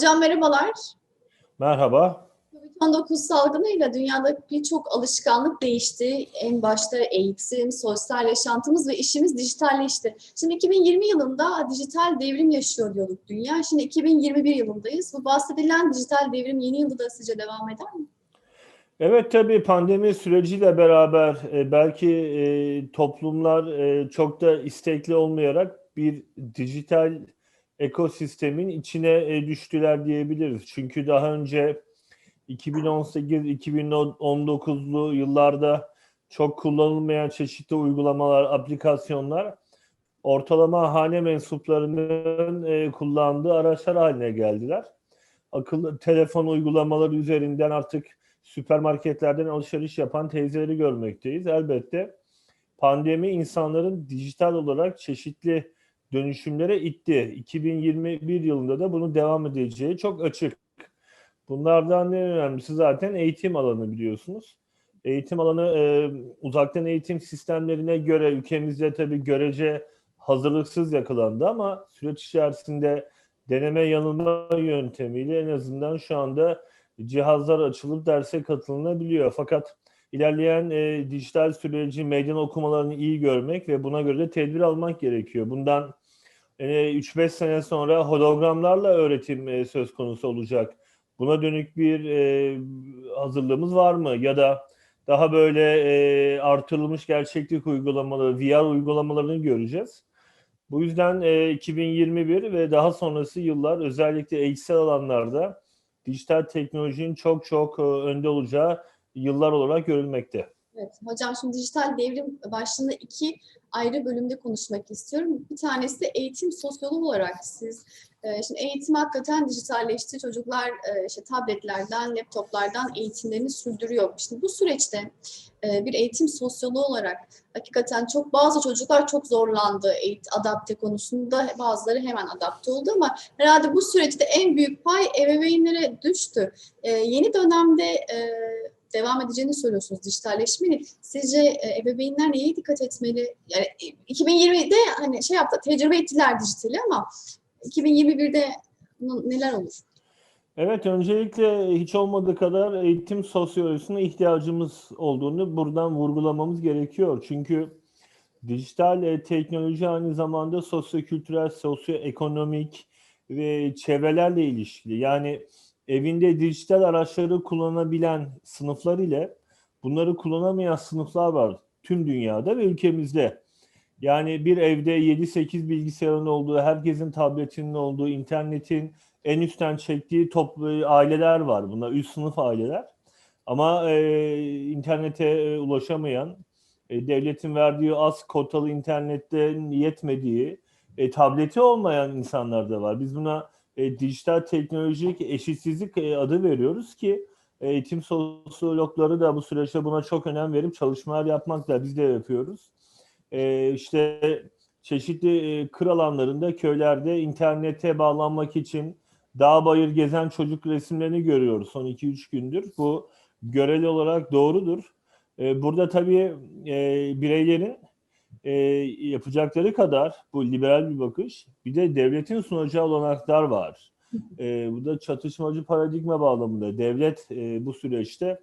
Hocam merhabalar. Merhaba. Covid-19 salgınıyla dünyada birçok alışkanlık değişti. En başta eğitim, sosyal yaşantımız ve işimiz dijitalleşti. Şimdi 2020 yılında dijital devrim yaşıyor diyorduk dünya. Şimdi 2021 yılındayız. Bu bahsedilen dijital devrim yeni yılda da sizce devam eder mi? Evet tabii pandemi süreciyle beraber e, belki e, toplumlar e, çok da istekli olmayarak bir dijital ekosistemin içine e, düştüler diyebiliriz. Çünkü daha önce 2018-2019'lu yıllarda çok kullanılmayan çeşitli uygulamalar, aplikasyonlar ortalama hane mensuplarının e, kullandığı araçlar haline geldiler. Akıllı telefon uygulamaları üzerinden artık süpermarketlerden alışveriş yapan teyzeleri görmekteyiz. Elbette pandemi insanların dijital olarak çeşitli dönüşümlere itti. 2021 yılında da bunu devam edeceği çok açık. Bunlardan en önemlisi zaten eğitim alanı biliyorsunuz. Eğitim alanı e, uzaktan eğitim sistemlerine göre ülkemizde tabii görece hazırlıksız yakalandı ama süreç içerisinde deneme yanılma yöntemiyle en azından şu anda cihazlar açılıp derse katılınabiliyor. Fakat ilerleyen e, dijital süreci meydan okumalarını iyi görmek ve buna göre de tedbir almak gerekiyor. Bundan 3-5 sene sonra hologramlarla öğretim e, söz konusu olacak. Buna dönük bir e, hazırlığımız var mı? Ya da daha böyle e, artırılmış gerçeklik uygulamaları, VR uygulamalarını göreceğiz. Bu yüzden e, 2021 ve daha sonrası yıllar özellikle eğitsel alanlarda dijital teknolojinin çok çok önde olacağı yıllar olarak görülmekte. Evet, hocam şimdi dijital devrim başlığında iki ayrı bölümde konuşmak istiyorum. Bir tanesi eğitim sosyoloğu olarak siz. E, şimdi eğitim hakikaten dijitalleşti. Çocuklar e, işte tabletlerden, laptoplardan eğitimlerini sürdürüyor. Şimdi bu süreçte e, bir eğitim sosyoloğu olarak hakikaten çok bazı çocuklar çok zorlandı adapte konusunda. Bazıları hemen adapte oldu ama herhalde bu süreçte en büyük pay ebeveynlere düştü. Yeni dönemde devam edeceğini söylüyorsunuz dijitalleşmenin. Sizce e, ebeveynler neye dikkat etmeli? Yani 2020'de hani şey yaptı, tecrübe ettiler dijitali ama 2021'de neler olur? Evet, öncelikle hiç olmadığı kadar eğitim sosyolojisine ihtiyacımız olduğunu buradan vurgulamamız gerekiyor. Çünkü dijital e, teknoloji aynı zamanda sosyokültürel, sosyoekonomik ve çevrelerle ilişkili. Yani evinde dijital araçları kullanabilen sınıflar ile bunları kullanamayan sınıflar var tüm dünyada ve ülkemizde. Yani bir evde 7-8 bilgisayarın olduğu, herkesin tabletinin olduğu, internetin en üstten çektiği toplu aileler var. Bunlar üst sınıf aileler. Ama e, internete e, ulaşamayan, e, devletin verdiği az kotalı internetten yetmediği, e, tableti olmayan insanlar da var. Biz buna e, dijital teknolojik eşitsizlik e, adı veriyoruz ki eğitim sosyologları da bu süreçte buna çok önem verip çalışmalar yapmakla biz de yapıyoruz. E, işte çeşitli e, kır alanlarında, köylerde internete bağlanmak için dağ bayır gezen çocuk resimlerini görüyoruz son 2-3 gündür. Bu göreli olarak doğrudur. E, burada tabii e, bireylerin e, yapacakları kadar bu liberal bir bakış bir de devletin sunacağı olanaklar var. E, bu da çatışmacı paradigma bağlamında devlet e, bu süreçte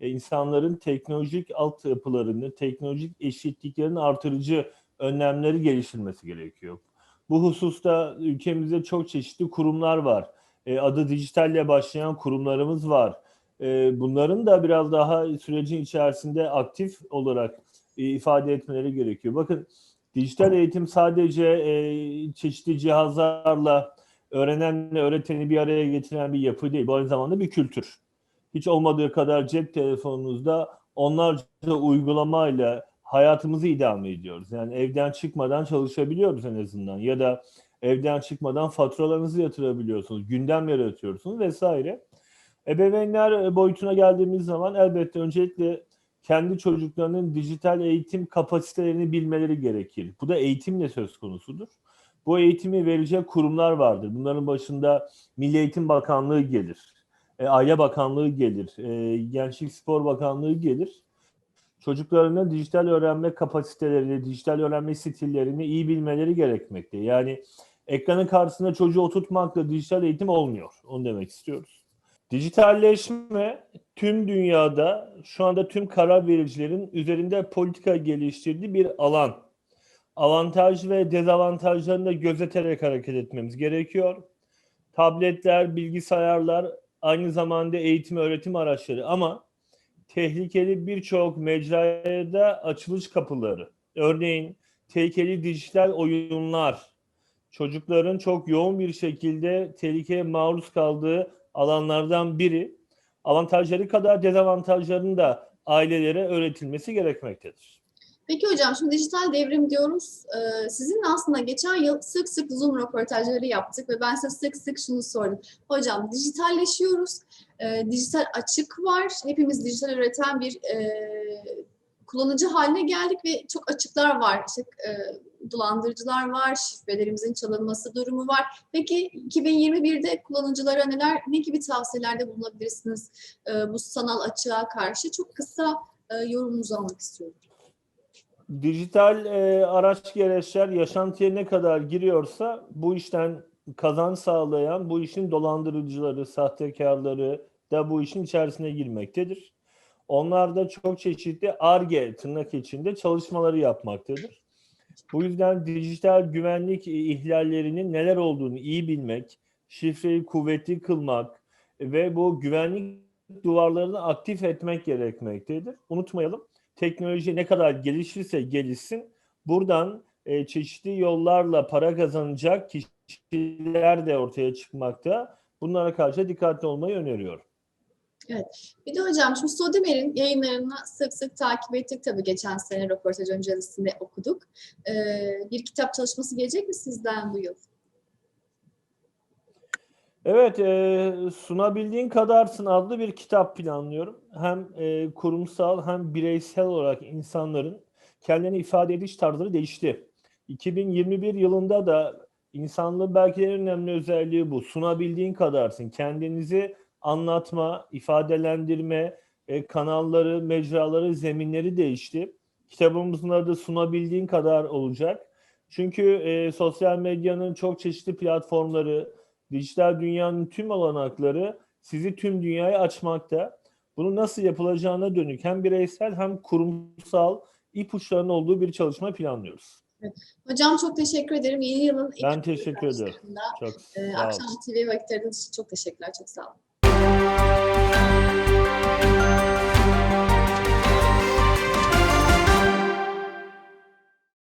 e, insanların teknolojik altyapılarını, teknolojik eşitliklerini artırıcı önlemleri geliştirmesi gerekiyor. Bu hususta ülkemizde çok çeşitli kurumlar var. E, adı dijitalle başlayan kurumlarımız var. E, bunların da biraz daha sürecin içerisinde aktif olarak ifade etmeleri gerekiyor. Bakın dijital eğitim sadece e, çeşitli cihazlarla öğrenenle öğreteni bir araya getiren bir yapı değil. Bu aynı zamanda bir kültür. Hiç olmadığı kadar cep telefonunuzda onlarca uygulamayla hayatımızı idame ediyoruz. Yani evden çıkmadan çalışabiliyoruz en azından. Ya da evden çıkmadan faturalarınızı yatırabiliyorsunuz. Gündem yaratıyorsunuz vesaire. Ebeveynler boyutuna geldiğimiz zaman elbette öncelikle kendi çocuklarının dijital eğitim kapasitelerini bilmeleri gerekir. Bu da eğitimle söz konusudur. Bu eğitimi verecek kurumlar vardır. Bunların başında Milli Eğitim Bakanlığı gelir. E, Aile Bakanlığı gelir. E, Gençlik Spor Bakanlığı gelir. Çocuklarının dijital öğrenme kapasitelerini, dijital öğrenme stillerini iyi bilmeleri gerekmekte. Yani ekranın karşısında çocuğu oturtmakla dijital eğitim olmuyor. Onu demek istiyoruz. Dijitalleşme tüm dünyada şu anda tüm karar vericilerin üzerinde politika geliştirdiği bir alan. Avantaj ve dezavantajlarını da gözeterek hareket etmemiz gerekiyor. Tabletler, bilgisayarlar aynı zamanda eğitim öğretim araçları ama tehlikeli birçok mecraya da açılış kapıları. Örneğin tehlikeli dijital oyunlar, çocukların çok yoğun bir şekilde tehlikeye maruz kaldığı alanlardan biri. Avantajları kadar dezavantajlarının da ailelere öğretilmesi gerekmektedir. Peki hocam şimdi dijital devrim diyoruz. Ee, sizinle aslında geçen yıl sık sık Zoom röportajları yaptık ve ben size sık sık şunu sordum. Hocam dijitalleşiyoruz, Ee, dijital açık var, hepimiz dijital üreten bir e, kullanıcı haline geldik ve çok açıklar var. İşte, e, dolandırıcılar var, şifrelerimizin çalınması durumu var. Peki 2021'de kullanıcılara neler, ne gibi tavsiyelerde bulunabilirsiniz e, bu sanal açığa karşı? Çok kısa e, yorumunuzu almak istiyorum. Dijital e, araç gereçler yaşantıya ne kadar giriyorsa bu işten kazanç sağlayan bu işin dolandırıcıları, sahtekarları da bu işin içerisine girmektedir. Onlar da çok çeşitli ARGE tırnak içinde çalışmaları yapmaktadır. Bu yüzden dijital güvenlik ihlallerinin neler olduğunu iyi bilmek, şifreyi kuvvetli kılmak ve bu güvenlik duvarlarını aktif etmek gerekmektedir. Unutmayalım teknoloji ne kadar gelişirse gelişsin buradan e, çeşitli yollarla para kazanacak kişiler de ortaya çıkmakta. Bunlara karşı dikkatli olmayı öneriyorum. Bir de hocam şimdi Sodemer'in yayınlarını sık sık takip ettik tabii geçen sene röportaj öncesinde okuduk. Ee, bir kitap çalışması gelecek mi sizden bu yıl? Evet, e, sunabildiğin kadarsın adlı bir kitap planlıyorum. Hem e, kurumsal hem bireysel olarak insanların kendilerini ifade ediş tarzları değişti. 2021 yılında da insanlığın belki en önemli özelliği bu. Sunabildiğin kadarsın. Kendinizi anlatma, ifadelendirme e, kanalları, mecraları, zeminleri değişti. Kitabımızın adı sunabildiğin kadar olacak. Çünkü e, sosyal medyanın çok çeşitli platformları, dijital dünyanın tüm olanakları sizi tüm dünyaya açmakta. Bunu nasıl yapılacağına dönük hem bireysel hem kurumsal ipuçlarının olduğu bir çalışma planlıyoruz. Hocam çok teşekkür ederim. Yeni yılın ilk Ben teşekkür ederim. Çok e, sağ olun. akşam TV vakitleriniz için çok teşekkürler. Çok sağ olun. Thank you